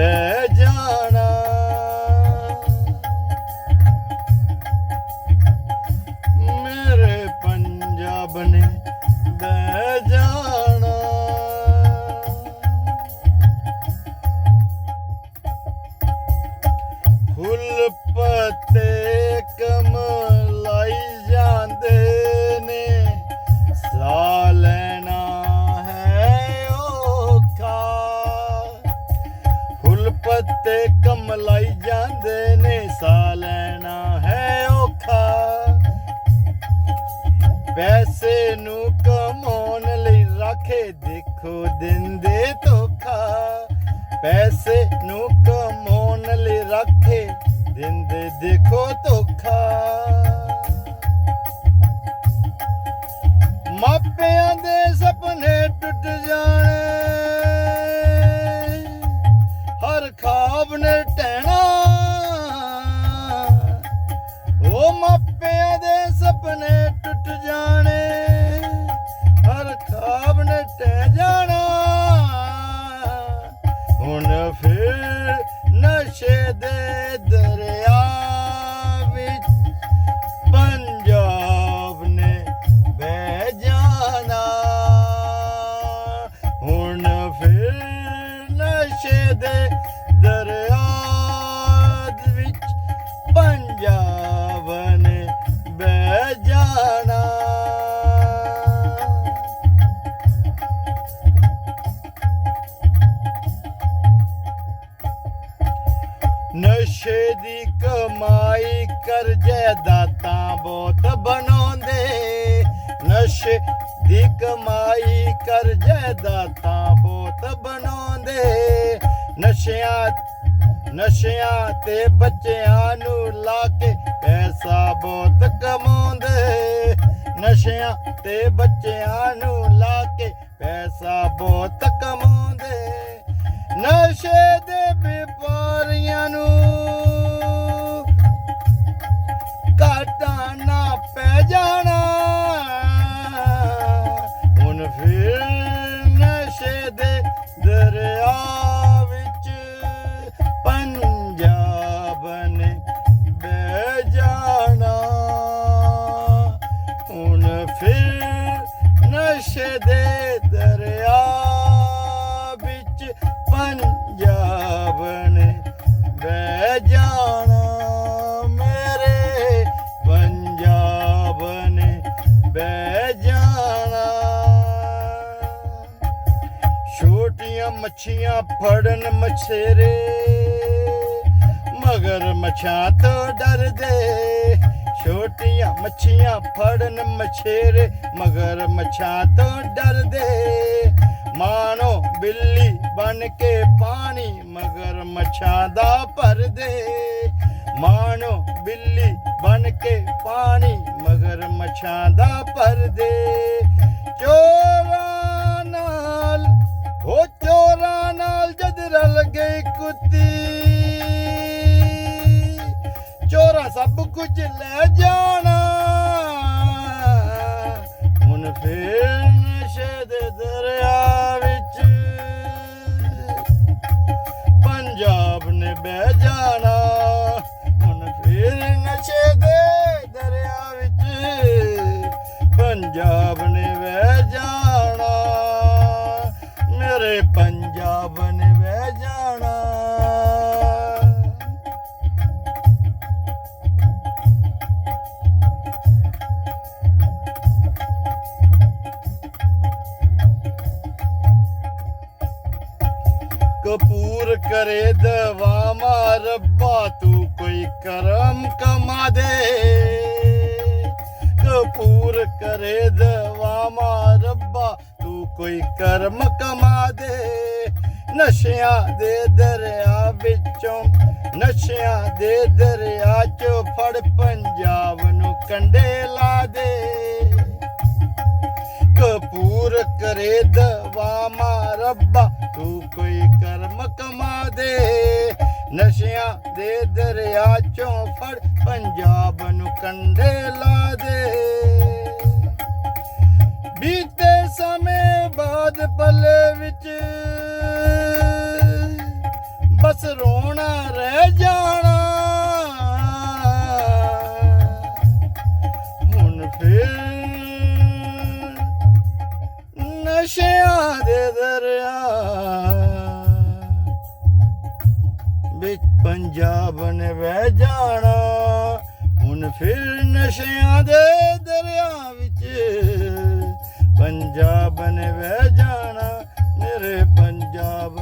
be ਪੈਸੇ ਨੂੰ ਕਮਾਉਣ ਲਈ ਰੱਖੇ, ਦਿੰਦੇ ਦੇਖੋ ਧੋਖਾ। ਮਾਪਿਆਂ ਦੇ ਸੁਪਨੇ ਟੁੱਟ ਜਾਣੇ, ਹਰ ਖਾਬ ਨੇ ਟਹਿਣਾ ਨਸ਼ੇ ਦੀ ਕਮਾਈ ਕਰ ਜਾਇਦਾਦਾਂ ਬਹੁਤ ਬਣਾਉਂਦੇ। ਨਸ਼ੇ ਦੀ ਕਮਾਈ ਕਰ ਜਾਇਦਾਦਾਂ ਬਹੁਤ ਬਣਾਉਂਦੇ। ਨਸ਼ਿਆਂ ਨਸ਼ਿਆਂ ਤੇ ਬੱਚਿਆਂ ਨੂੰ ਲਾ ਕੇ ਪੈਸਾ ਬਹੁਤ ਕਮਾਉਂਦੇ। ਨਸ਼ਿਆਂ ਤੇ ਬੱਚਿਆਂ ਨੂੰ ਲਾ ਕੇ ਪੈਸਾ ਬਹੁਤ ਫਿਰ ਨਸ਼ੇ ਦੇ ਦਰਿਆ ਵਿੱਚ ਪੰਜਾਬ ਨੇ ਬਹਿ ਜਾਣਾ ਮੇਰੇ ਪੰਜਾਬ ਨੇ ਬਹਿ ਜਾਣਾ। ਛੋਟੀਆਂ ਮੱਛੀਆਂ ਫੜਨ ਮਛੇਰੇ, ਮਗਰ ਮੱਛਾਂ ਤੋਂ ਡਰਦੇ। ਛੋਟੀਆਂ ਮੱਛੀਆਂ ਫੜਨ ਮਛੇਰੇ, ਮਗਰ ਮੱਛਾਂ ਤੋਂ ਡਰਦੇ। ਮਾਨੋ ਬਿੱਲੀ ਬਣ ਕੇ ਪਾਣੀ, ਮਗਰ ਮੱਛਾਂ ਦਾ ਭਰਦੇ ਮਾਨੋ ਬਿੱਲੀ ਬਣ ਕੇ ਪਾਣੀ, ਮਗਰ ਮੱਛਾਂ ਦਾ ਭਰਦੇ ਚੋਰਾਂ ਨਾਲ, ਹੋ ਚੋਰਾਂ ਨਾਲ ਜਦ ਰਲ ਗਈ ਕੁੱਤੀ। ਕੁਝ ਲੈ ਜਾਣਾ। ਹੁਣ ਫੇਰ ਨਸ਼ੇ ਦੇ ਦਰਿਆ ਵਿੱਚ ਪੰਜਾਬ ਨੇ ਬਹਿ ਜਾਣਾ। ਹੁਣ ਫੇਰ ਨਸ਼ੇ ਦੇ ਦਰਿਆ ਵਿੱਚ ਪੰਜਾਬ ਨੇ ਕਰੇ ਦਵਾਮਾ ਰੱਬਾ ਤੂੰ ਕੋਈ ਕਰਮ ਕਮਾ ਦੇ। ਕਪੂਰ ਕਰੇ ਦਵਾਮਾ ਰੱਬਾ ਤੂੰ ਕੋਈ ਕਰਮ ਕਮਾ ਦੇ। ਨਸ਼ਿਆਂ ਦੇ ਦਰਿਆ ਵਿੱਚੋਂ, ਨਸ਼ਿਆਂ ਦੇ ਦਰਿਆ ਚੋਂ ਫੜ ਪੰਜਾਬ ਨੂੰ ਕੰਡੇ ਲਾ ਦੇ। ਕਪੂਰ ਕਰੇ ਦਵਾਮਾ ਰੱਬਾ ਤੂੰ ਕੋਈ ਕਰਮ ਕਮਾ ਦੇ ਨਸ਼ਿਆਂ ਦੇ ਦਰਿਆ ਚੋਂ ਫੜ ਪੰਜਾਬ ਨੂੰ ਕੰਡੇ ਲਾ ਦੇ ਬੀਤੇ ਸਮੇਂ ਬਾਅਦ ਪਲੇ ਵਿੱਚ ਬਸ ਰੋਣਾ ਰਹਿ ਜਾਣਾ। ਪੰਜਾਬ ਨੇ ਵਹਿ ਜਾਣਾ। ਹੁਣ ਫਿਰ ਨਸ਼ਿਆਂ ਦੇ ਦਰਿਆ ਵਿੱਚ ਪੰਜਾਬ ਨੇ ਵਹਿ ਜਾਣਾ। ਮੇਰੇ ਪੰਜਾਬ